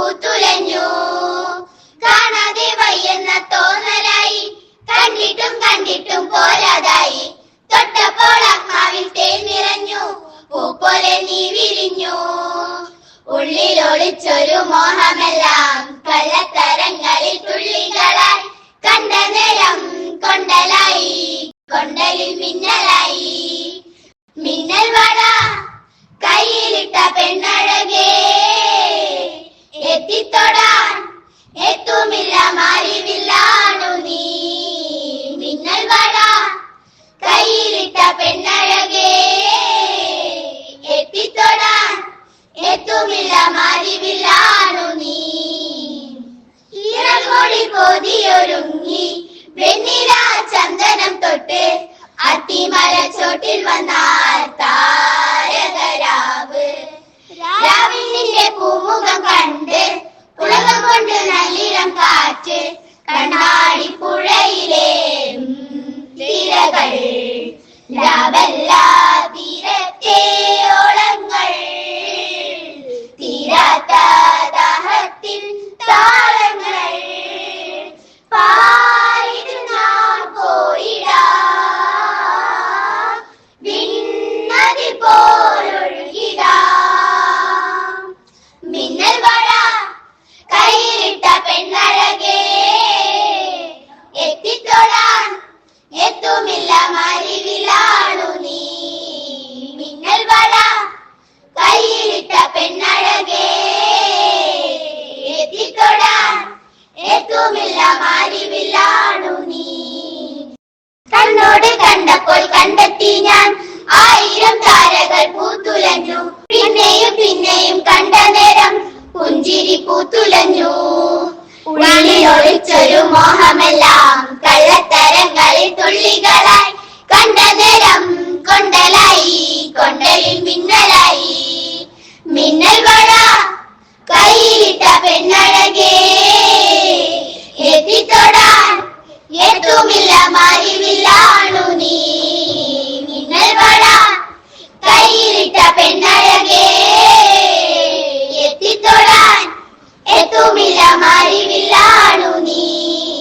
പൂത്തുലഞ്ഞു കാണാതെ വയ്യെന്ന തോന്നലായി. കണ്ടിട്ടും കണ്ടിട്ടും പോരാതായി. തൊട്ടപ്പോൾ ആത്മാവിൽ തേൻ നിറഞ്ഞു. പൂ നീ വിരിഞ്ഞു. ഉള്ളിൽ ഒളിച്ചൊരു മോഹമെല്ലാം കള്ളത്തരങ്ങളിൽ തുള്ളികളായി. കണ്ട നേരം കൊണ്ടലായി. കൊണ്ടലിൽ മിന്നലായി. മിന്നൽ വട. മതിലില്ല മരിവിലാണു നീ. ഇറങ്ങൊടി കൊതിയൊരുങ്ങി വെണ്ണില ചന്ദനം തൊട്ട് അത്തിമല ചോട്ടിൽ വന്നാൽ താരകരാവ്. രാവിലെ പൂമുഖം കണ്ടു പൂത്തുലഞ്ഞു പിന്നെയും പിന്നെയും കണ്ട നേരം പുഞ്ചിരി പൂത്തുലഞ്ഞു. ഉള്ളിലൊളിച്ചൊരു മോഹമെല്ലാം കള്ളത്തരങ്ങളിൽ തുള്ളികളായി. കണ്ട നേരം കൊണ്ടലായി കൊണ്ടലിൽ മിന്നലായി. മിന്നൽ വഴ കയ്യിലിട്ട പെണ്ണഴകേ. എത്തിത്തൊടാൻ എത്തുമില്ല മറിവില്ലാണു നീ. മറിവില്ലാണു നീ.